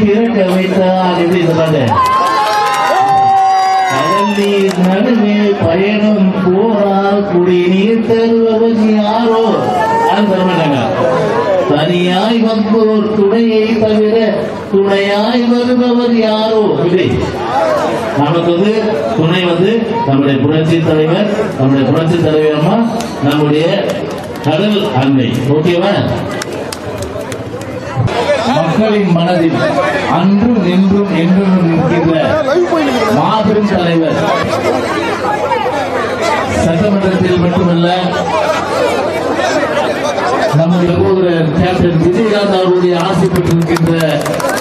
தரை வைத்தார் எப்படி இந்த பாட்டு கடல் நடுவே பயணம் போனால் குடிநீர் தருபவன் யாரோ தனியாய் வந்தோர் துணையை தவிர துணையாய் வருபவர் யாரோ இல்லை நமக்கு வந்து துணை வந்து நம்முடைய புரட்சி தலைவர் நம்முடைய புரட்சி தலைவர் அம்மா நம்முடைய கடல் அன்னை ஓகேவா மக்களின் மனதில் அன்றும் என்றும் என்றும் நிற்கின்ற மாபெரும் தலைவர். சட்டமன்றத்தில் மட்டுமல்ல நம்முடைய சகோதரர் கேப்டன் விஜயகாந்த் அவருடைய ஆசை பெற்றிருக்கின்ற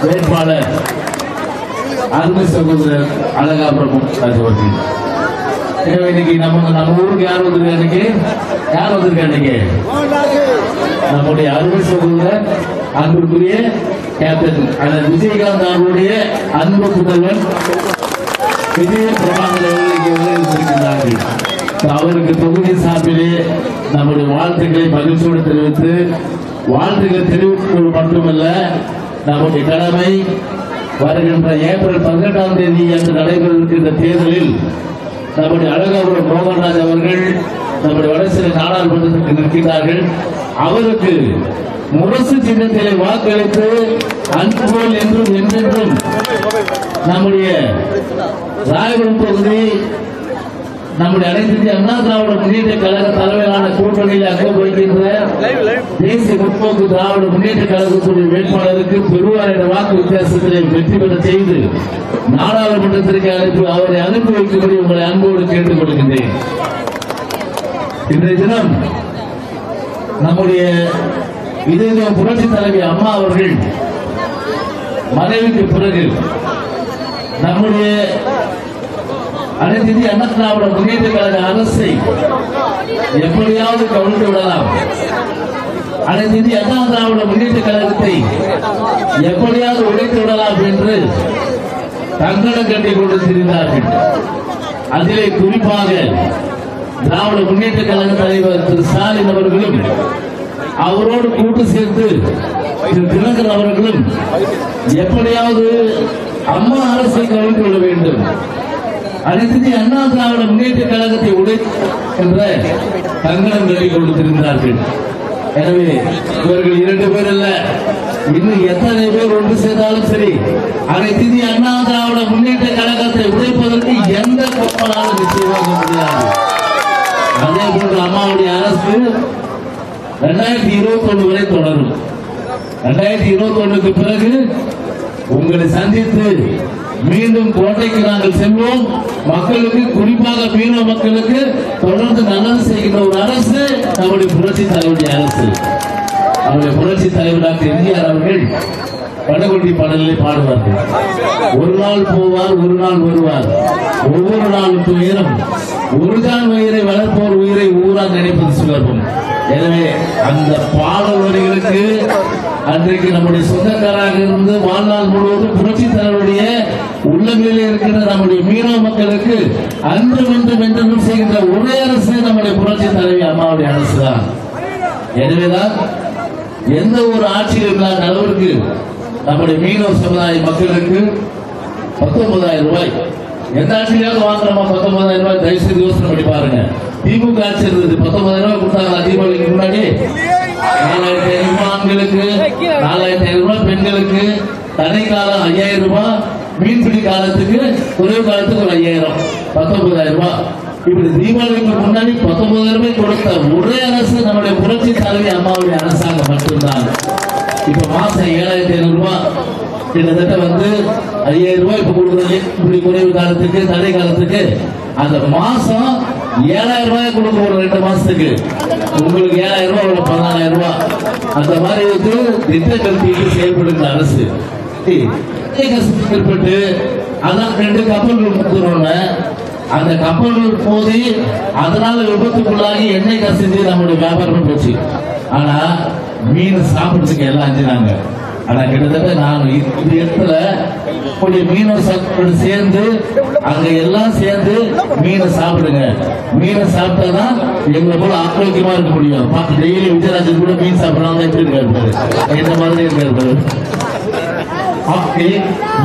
வேட்பாளர் அருமை சகோதரர் அழகாபுரம் அவர்கள். எனவே இன்னைக்கு நம்ம நம்ம ஊருக்கு யார் வந்திருக்கா இன்னைக்கு? யார் வந்திருக்கா இன்னைக்கு? நம்முடைய அருமை சகோதரர் அன்புக்குரிய கேப்டன் அண்ணன் விஜயகாந்த் அவருடைய அன்பு புதல்வன் விஜய பிரபாகர் அவருக்கு தொகுதி சார்பிலே நம்முடைய வாழ்த்துக்களை மகிழ்ச்சியோடு தெரிவித்து வாழ்த்துக்களை தெரிவிப்பது மட்டுமல்ல நம்முடைய கடமை வருகின்ற ஏப்ரல் பதினெட்டாம் தேதி அன்று நடைபெற இருக்கின்ற தேர்தலில் நம்முடைய அழகாபுரம் மோகன்ராஜ் அவர்கள் நம்முடைய வடசிலை நாடாளுமன்றத்திற்கு நிற்கிறார்கள். அவருக்கு முரசு சின்னத்திலே வாக்களித்து அன்போல் என்றும் என்றென்றும் நம்முடைய ராயபுரம் தொகுதி நம்முடைய அனைத்து அண்ணா திராவிட முன்னேற்ற கழக தலைமையிலான கூட்டணியில் அங்கு வகிக்கின்ற தேசிய முற்போக்கு திராவிட முன்னேற்ற கழகத்துடைய வேட்பாளருக்கு பெருவாரிட வாக்கு வித்தியாசத்திலே வெற்றி பெற செய்து நாடாளுமன்றத்திற்கு அழைப்பு அவரை அனுப்பி வைக்கும்படி உங்களை அன்போடு கேட்டுக் கொள்கின்றேன். இன்றைய தினம் நம்முடைய இதய புரட்சி தலைவி அம்மா அவர்கள் மறைவுக்கு பிறகு நம்முடைய அனைத்து அண்ணா திராவிட முன்னேற்ற கழக அரசை எப்படியாவது கவனித்து விடலாம். அனைத்து அண்ணா திராவிட முன்னேற்ற கழகத்தை எப்படியாவது உடைத்து விடலாம் என்று தங்கடம் கட்டி கொண்டு திரிந்தார்கள். அதிலே குறிப்பாக திராவிட முன்னேற்ற கழக தலைவர் திரு ஸ்டாலின் அவர்களும் அவரோடு கூட்டு சேர்த்து திரு தினகர் அவர்களும் எப்படியாவது அம்மா அரசை கவனித்துக் விட வேண்டும். அனைத்து அண்ணா திராவிட முன்னேற்ற கழகத்தை உடை என்ற தங்கடம் கட்டி கொடுத்திருந்தார்கள் எனவே இவர்கள் இரண்டு பேர் அல்ல இன்னும் எத்தனை பேர் ஒன்று சேர்ந்தாலும் சரி அனைத்து அண்ணா திராவிட முன்னேற்ற கழகத்தை உடைப்பதற்கு எந்த கொப்பனாலும் நிச்சயமாக முடியாது. அதே போன்று அம்மாவுடைய அரசு ரெண்டாயிரத்தி இருபத்தி ஒண்ணு வரை தொடரும். ரெண்டாயிரத்தி இருபத்தி ஒண்ணுக்கு பிறகு உங்களை சந்தித்து மீண்டும் கோட்டைக்கு நாங்கள் செல்வோம். மக்களுக்கு குறிப்பாக மீனவ மக்களுக்கு தொடர்ந்து நல்லது செய்கின்ற ஒரு அரசு நம்முடைய புரட்சி தலைவருடைய அரசு. நம்முடைய புரட்சி தலைவர் டாக்டர் எம்ஜிஆர் அவர்கள் படகுட்டி பாடலை பாடுவார்கள். ஒரு நாள் போவார் ஒரு நாள் வருவார். ஒவ்வொரு நாளும் துயரம் ஒரு தான் உயிரை வளர்ப்போர் உயிரை ஊரா நினைப்பது சுலபம். எனவே அந்த பாடல் வரிகளுக்கு அன்றைக்கு நம்முடைய சொந்தக்காராக இருந்து வாழ்நாள் முழுவதும் புரட்சி தலைவருடைய உள்ளங்களிலே இருக்கின்ற நம்முடைய மீனவ மக்களுக்கு அன்றும் என்றும் என்றும் செய்கின்ற ஒரே அரசு நம்முடைய புரட்சி தலைவி அம்மாவுடைய அரசு தான் எனவேதான் எந்த ஒரு ஆட்சியில் இல்லாத அளவிற்கு நம்முடைய மீனவ சமுதாய மக்களுக்கு பத்தொன்பதாயிரம் ரூபாய் எந்த ஆட்சியிலாவது வாங்குறோமா பத்தொன்பதாயிரம் ரூபாய் தயவு செய்து யோசனை பண்ணி பாருங்க திமுக ஆட்சி இருந்தது பத்தொன்பதாயிரம் ரூபாய் கொடுத்தாங்களா தீபாவளிக்கு முன்னாடி நாலாயிரத்தி ஐநூறு ரூபாய் ஆண்களுக்கு நாலாயிரத்தி ஐநூறு ரூபாய் பெண்களுக்கு தனி காலம் ஐயாயிரம் ரூபாய் மீன்பிடி காலத்துக்கு குறைவு காலத்துக்கு ஒரு ஐயாயிரம் பத்தொன்பதாயிரம் ரூபாய் இப்படி தீபாவளிக்கு முன்னாடி பத்தொன்பதாயிரம் ரூபாய் கொடுத்த ஒரே அரசு நம்முடைய புரட்சி தலைவி அம்மாவுடைய அரசாங்கம் மட்டும்தான் இப்ப மாசம் ஏழாயிரத்தி ஐநூறு ரூபாய் கிட்டத்தட்ட வந்து ஐயாயிரம் ரூபாய் இப்ப கொடுக்குறது இப்படி குறைவு காலத்துக்கு தடை காலத்துக்கு. அந்த மாசம் ஏழாயிரம் ரூபாய் கொடுக்க ஒரு ரெண்டு மாசத்துக்கு. உங்களுக்கு ஏழாயிரம் ரூபாய் ஒரு பதினாலாயிரம் ரூபாய். அந்த மாதிரி வந்து திட்டங்கள் தீட்டி செயல்படுகிற அரசு. ஏற்பட்டு அதான் ரெண்டு கப்பல்கள் முத்துறோன்னு அந்த கப்பல்கள் போதி அதனால விபத்துக்குள்ளாகி எண்ணெய் கசிஞ்சு நம்மளுடைய வியாபாரம் போச்சு. ஆனா மீன் சாப்பிடுறதுக்கு எல்லாம் செஞ்சாங்க ஆனா கிட்டத்தட்ட நான் இந்த இடத்துல கொஞ்சம் மீனவர் சங்கத்தோடு சேர்ந்து அங்க எல்லாம் சேர்ந்து மீனை சாப்பிடுங்க. மீனை சாப்பிட்டாதான் எங்களை போல ஆரோக்கியமா இருக்க முடியும். பார்த்து டெய்லி விஜயராஜன் கூட மீன் சாப்பிடலாம் எப்படி இருக்காரு பாரு. இந்த மாதிரி இருக்காரு அப்படி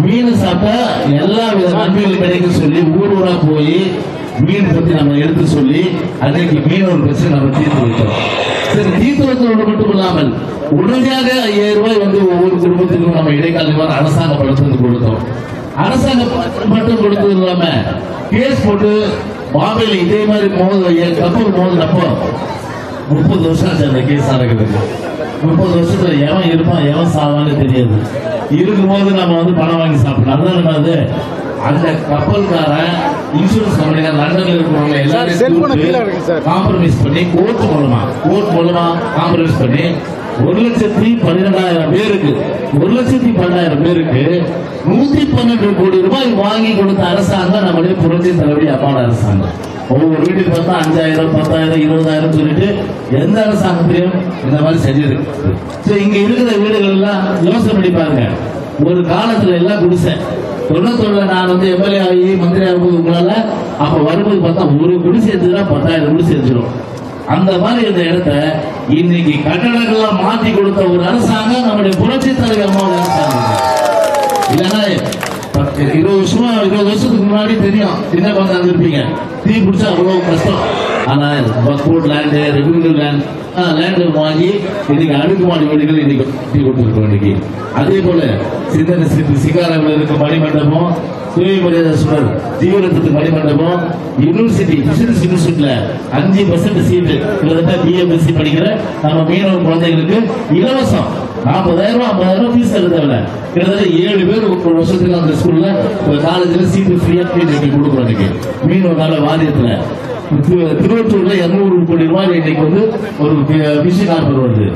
மீன் சாப்பிட்டா எல்லா வித நன்மைகள் கிடைக்கும் சொல்லி ஊர் ஊரா போய் மீன் பத்தி நம்ம எடுத்து சொல்லி அன்னைக்கு மீனவர் பிரச்சனை நம்ம தீர்த்து வைத்தோம் சரி தீர்த்து வைத்ததோடு மட்டும் இல்லாமல் உடனடியாக ஐயாயிரம் ரூபாய் வந்து ஒவ்வொரு குடும்பத்துக்கும் நம்ம இடைக்கால நிவாரணம் அரசாங்க படத்துக்கு கொடுத்தோம். அரசாங்க மட்டும் கொடுத்தது இல்லாம கேஸ் போட்டு பாம்பேல இதே மாதிரி மோத கப்பல் மோதினப்போ முப்பது வருஷம் ஆச்சு அந்த கேஸ் நடக்குதுக்கு முப்பது வருஷத்துல எவன் இருப்பான் எவன் சாவான்னு தெரியாது. இருக்கும்போது நம்ம வந்து பணம் வாங்கி சாப்பிடணும். அதுதான் என்னது அந்த கப்பல்காரன் இன்சூரன்ஸ் கம்பெனிக்கார லண்டன்ல இருக்கிறவங்க. எல்லாரும் காம்ப்ரமைஸ் பண்ணி கோர்ட் மூலமா கோர்ட் மூலமா காம்ப்ரமைஸ் பண்ணி ஒரு லட்சத்தி பன்னிரெண்டாயிரம் பேருக்கு ஒரு லட்சத்தி பன்னெண்டாயிரம் பேருக்கு நூத்தி பன்னெண்டு கோடி ரூபாய் வாங்கி கொடுத்த அரசாங்கம் நம்முடைய புரட்சி தலைவடி அப்பாட அரசாங்கம். ஒவ்வொரு வீட்டுக்கு பார்த்தா அஞ்சாயிரம் பத்தாயிரம் இருபதாயிரம் சொல்லிட்டு எந்த அரசாங்கத்திலையும் இந்த மாதிரி செஞ்சிருக்கு. சரி இங்க இருக்கிற வீடுகள் எல்லாம் யோசனை பண்ணி பாருங்க. ஒரு காலத்துல எல்லாம் குடிசை. தொண்ணூத்தொன்னுல நான் வந்து எம்எல்ஏ ஆகி மந்திரி ஆகும்போது உங்களால அப்ப வரும்போது பார்த்தா ஒரு குடிசை எடுத்துதான் பத்தாயிரம் குடிசை எடுத்துரும். அந்த மாதிரி இந்த இடத்த இன்னைக்கு கட்டடங்கள்லாம் மாத்தி கொடுத்த ஒரு அரசாங்கம் நம்முடைய புரட்சி தலைவர் அம்மாவோட அரசாங்கம். இல்லைன்னா பத்து இருபது வருஷமா இருபது வருஷத்துக்கு முன்னாடி தெரியும். சின்ன பங்காங்க இருப்பீங்க. தீ பிடிச்சா அவ்வளவு கஷ்டம். ஆனால் பக்போர்ட் லேண்டு ரெகுலர் லேண்ட் லேண்டு வாங்கி இன்னைக்கு அடுக்குமாடி வீடுகள் இன்னைக்கு கட்டி கொடுத்துருக்கோம் இன்னைக்கு. அதே போல சிந்தனை சிறு சிகாராவில் இருக்க மணிமண்டபம் தூய மரியாதை சுடர் தீவிரத்துக்கு மணிமண்டபம் யூனிவர்சிட்டி பிசினஸ் யூனிவர்சிட்டியில அஞ்சு பர்சன்ட் சீட்டு கிட்டத்தட்ட பிஎம்எஸ்சி படிக்கிற நம்ம மீனவ குழந்தைகளுக்கு இலவசம். நாற்பதாயிரம் ரூபாய் ஐம்பதாயிரம் ரூபாய் ஃபீஸ் கட்ட தேவையில்ல. கிட்டத்தட்ட ஏழு பேர் ஒரு வருஷத்துக்கு அந்த ஸ்கூல்ல காலேஜில் சீட்டு ஃப்ரீயா கொடுக்குறோம் இன்னைக்கு. மீனவ நல வாரியத்துல. திருவற்றூர்ல இருநூறு கோடி ரூபாய் இன்னைக்கு வந்து ஒரு விஷய கார்பர் வருது.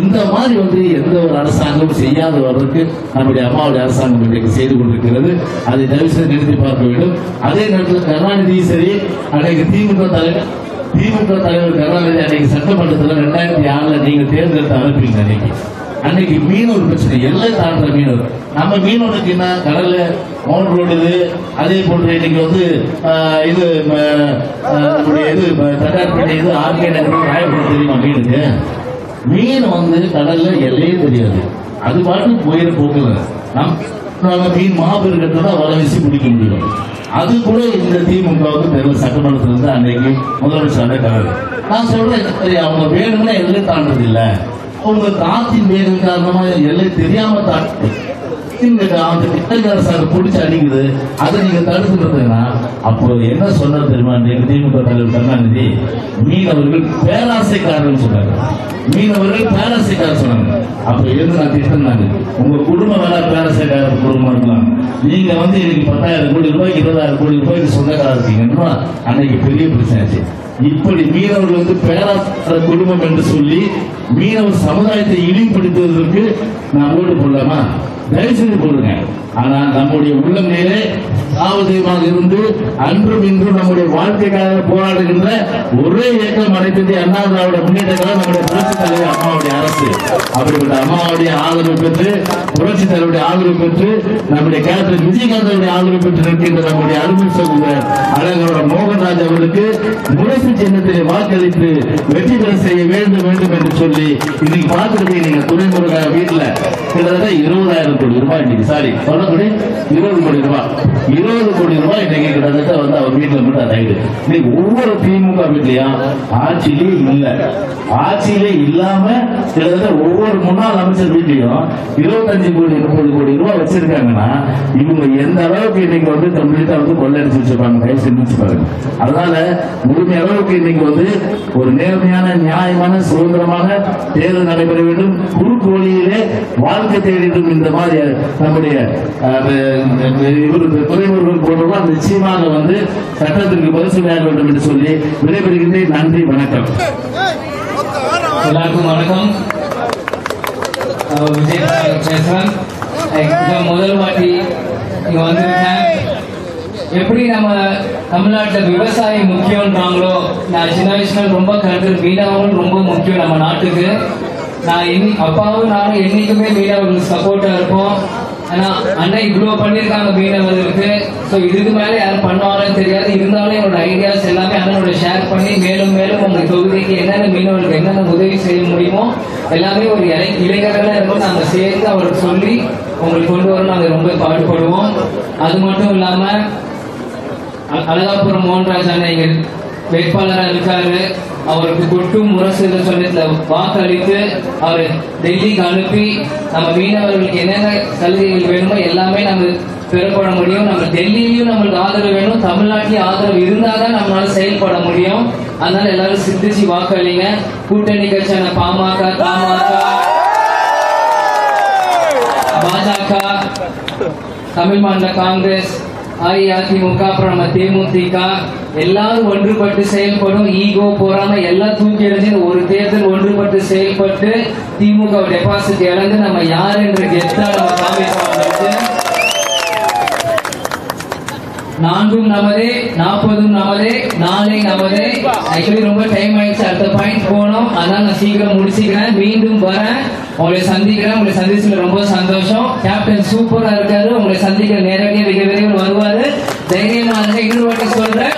இந்த மாதிரி வந்து எந்த ஒரு அரசாங்கமும் செய்யாத வர்றதுக்கு நம்முடைய அம்மாவுடைய அரசாங்கம் இன்றைக்கு செய்து கொண்டிருக்கிறது. அதை தயவு செய்து நிறுத்தி பார்க்க வேண்டும். அதே நேரத்தில் கருணாநிதி சரி அன்னைக்கு திமுக தலைவர் திமுக தலைவர் கருணாநிதி அன்னைக்கு சட்டமன்றத்தில் ரெண்டாயிரத்தி ஆறுல நீங்க தேர்ந்தெடுத்து அனுப்பிங்க அன்னைக்கு. அன்னைக்கு மீனவர் பிரச்சனை. எல்லை தாண்டுற மீனவர் நம்ம மீனவனுக்கு என்ன? கடல்ல மவுண்ட் ரோடு அதே போன்று இன்னைக்கு வந்து இது நம்முடைய இது ம, தட்டார்பேட்டை இது ஆர்கே நகர் ராயபுரம் தெரியுமா மீனுக்கு? மீன் வந்து கடல்ல எல்லையே தெரியாது. அது பாட்டு போயிட போக்குல. நம் நம்ம மீன் மாபெரும் தான் வலை வீசி பிடிக்க முடியும் அது கூட இந்த திமுக வந்து தெருவு சட்டமன்றத்துல இருந்து அன்னைக்கு முதலமைச்சர் கலரு நான் சொல்றேன் சரி, அவங்க வேணும்னா எல்லை தாண்டது இல்லை அவங்க காத்தின் வேகம் காரணமா எல்லை தெரியாம தாண்டு இந்த அந்த பித்தளை பிடிச்சி பிடிச்சு அடிக்குது அதை நீங்க தடுத்துட்டீங்கன்னா அப்போ என்ன சொன்னார் தெரியுமா? நீங்க திமுக தலைவர் கருணாநிதி மீனவர்கள் பேராசைக்காரர்கள் சொன்னாங்க. மீனவர்கள் பேராசைக்காரர் சொன்னாங்க. அப்ப எது நான் திட்டினாங்க உங்க குடும்பம் வேணா பேராசைக்கார குடும்பம் இருக்கலாம். நீங்க வந்து இன்னைக்கு பத்தாயிரம் கோடி ரூபாய் இருபதாயிரம் கோடி ரூபாய்க்கு சொந்தக்காரர் இருக்கீங்கன்னா அன்னைக்கு பெரிய பிரச்சனை ஆச்சு. இப்படி மீனவர்கள் வந்து பேராசை குடும்பம் என்று சொல்லி மீனவர் சமுதாயத்தை இழிவுபடுத்துவதற்கு நான் ஓடு போடலாமா? தயவு செய்து கொள்ளுங்க ஆனால் நம்முடைய மேலே சாவதீயமாக இருந்து அன்றும் இன்றும் நம்முடைய வாழ்க்கைக்காக போராடுகின்ற ஒரே இயக்கம் அனைத்து அண்ணா திராவிட முன்னேற்ற நம்முடைய புரட்சி தலைவர் அம்மாவுடைய அரசு. அப்படிப்பட்ட அம்மாவுடைய ஆதரவு பெற்று புரட்சி தலைவருடைய ஆதரவு பெற்று நம்முடைய கேரக்டர் விஜயகாந்தனுடைய ஆதரவு பெற்று நிற்கின்ற நம்முடைய அருமை சகோதரர் அழகரோட மோகன்ராஜ் அவர்களுக்கு முரசு சின்னத்திலே வாக்களித்து வெற்றி பெற செய்ய வேண்டும் வேண்டும் என்று சொல்லி இன்னைக்கு பார்த்துருக்கீங்க நீங்க துணைமுருக வீட்டுல கிட்டத்தட்ட இருபதாயிரம் கோடி ரூபாய் இன்னைக்கு சாரி சொல்லக்கூடிய இருபது கோடி ரூபாய். இருபது கோடி ரூபாய் இன்னைக்கு கிட்டத்தட்ட வந்து அவர் வீட்டுல மட்டும் ரைடு இன்னைக்கு ஒவ்வொரு திமுக வீட்லயும் ஆட்சியிலே இல்லை. ஆட்சியிலே இல்லாம கிட்டத்தட்ட ஒவ்வொரு முன்னாள் அமைச்சர் வீட்லயும் இருபத்தஞ்சு கோடி முப்பது கோடி ரூபாய் வச்சிருக்காங்கன்னா இவங்க எந்த அளவுக்கு இன்னைக்கு வந்து தமிழகத்தை வந்து கொள்ளடிச்சு வச்சிருப்பாங்க கை சிந்திச்சு பாருங்க அதனால முழுமை அளவுக்கு இன்னைக்கு வந்து ஒரு நேர்மையான நியாயமான சுதந்திரமாக தேர்தல் நடைபெற வேண்டும் குறுக்கு வழியிலே வாழ்க்கை தேடிடும் இந்த மாதிரி நம்முடைய குறைவர்கள் இவர் துறைமுருகன் போன்றவர்கள் நிச்சயமாக வந்து சட்டத்திற்கு பரிசு செய்ய வேண்டும் என்று சொல்லி விடைபெறுகின்றேன் நன்றி வணக்கம் எல்லாருக்கும் வணக்கம் விஜய் பேசுறேன் இதான் முதல் வாட்டி இங்க வந்திருக்கேன் எப்படி நம்ம தமிழ்நாட்டில் விவசாயம் முக்கியம்ன்றாங்களோ நான் சின்ன வயசுல ரொம்ப கருத்து மீனவர்கள் ரொம்ப முக்கியம் நம்ம நாட்டுக்கு நான் என்னி அப்பாவும் நானும் என்னைக்குமே மீனவர்களுக்கு சப்போர்ட்டா இருப்போம் ஆனா அண்ணன் இவ்வளவு பண்ணிருக்காங்க மீனவர்களுக்கு சோ இதுக்கு மேல யாரும் பண்ணுவாங்கன்னு தெரியாது. இருந்தாலும் என்னோட ஐடியாஸ் எல்லாமே அண்ணனோட ஷேர் பண்ணி மேலும் மேலும் உங்க தொகுதிக்கு என்னென்ன மீனவர்களுக்கு என்னென்ன உதவி செய்ய முடியுமோ எல்லாமே ஒரு இளை இளைஞர்களா இருக்கும். நாங்க சேர்ந்து அவருக்கு சொல்லி உங்களுக்கு கொண்டு வர நாங்க ரொம்ப பாடுபடுவோம். அது மட்டும் இல்லாம அழகாபுரம் மோகன்ராஜ் அண்ணன் வேட்பாளராக இருக்காரு. அவருக்கு கொட்டும் முரசு சொன்னதுல வாக்களித்து அவரை டெல்லிக்கு அனுப்பி நம்ம மீனவர்களுக்கு என்னென்ன சலுகைகள் வேணுமோ எல்லாமே நம்ம பெறப்பட முடியும். நம்ம டெல்லியிலையும் நம்மளுக்கு ஆதரவு வேணும். தமிழ்நாட்டிலையும் ஆதரவு இருந்தாதான் நம்மளால செயல்பட முடியும். அதனால எல்லாரும் சிந்திச்சு வாக்களிங்க கூட்டணி கட்சியான பாமக தமாக பாஜக தமிழ் மாநில காங்கிரஸ் அஇஅதிமுக அப்புறம் நம்ம தேமுதிக எல்லாரும் ஒன்றுபட்டு செயல்படும். ஈகோ போறாம எல்லாம் தூக்கி எறிஞ்சு ஒரு தேர்தல் ஒன்றுபட்டு செயல்பட்டு திமுக டெபாசிட் இழந்து நம்ம யார் என்று கெத்தா நம்ம காமிப்போம் நான்கும் நமதே நாற்பதும் நமதே நாளை நமதே. ஆக்சுவலி ரொம்ப டைம் ஆயிடுச்சு அடுத்த பாயிண்ட் போனோம். அதான் நான் சீக்கிரம் முடிச்சுக்கிறேன். மீண்டும் வரேன். உங்களை சந்திக்கிறேன். உங்களை சந்திச்சதுல ரொம்ப சந்தோஷம். கேப்டன் சூப்பரா இருக்காரு. உங்களை சந்திக்க நேரடியாக மிக விரைவில் வருவாரு தைரியமா இருங்க இன்னொரு வாட்டி சொல்றேன்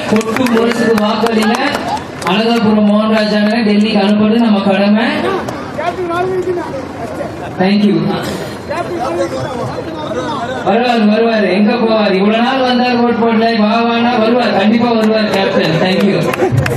போலீஸுக்கு வாக்களிங்க அழகாபுரம் மோகன்ராஜ் அண்ணனை டெல்லிக்கு அனுப்புறது நம்ம கடமை. தேங்க்யூ வருவார் வருவார். எங்க போவார்? இவ்வளவு நாள் வந்தார் ஓட் போடல. வா வருவார். கண்டிப்பா வருவார் கேப்டன் தேங்க்யூ